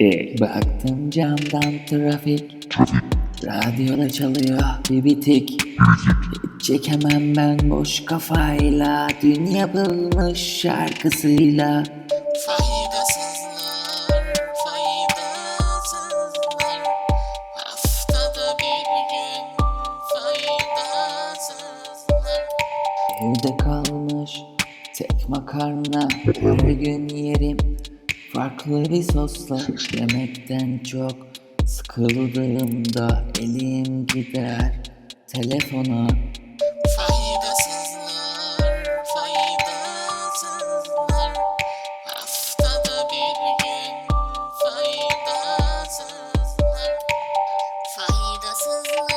E, baktım camdan trafik. Radyoda çalıyor bir bitik. Hiç çekemem ben boş kafayla. Dün yapılmış şarkısıyla. Faydasızlar, faydasızlar Haftada bir gün faydasızlar Evde kalmış tek makarna her gün yerim Farklı sosla yemekten çok Sıkıldığımda elim gider. Telefona. Faydasızlar, faydasızlar. Haftada bir gün faydasızlar. Faydasızlar.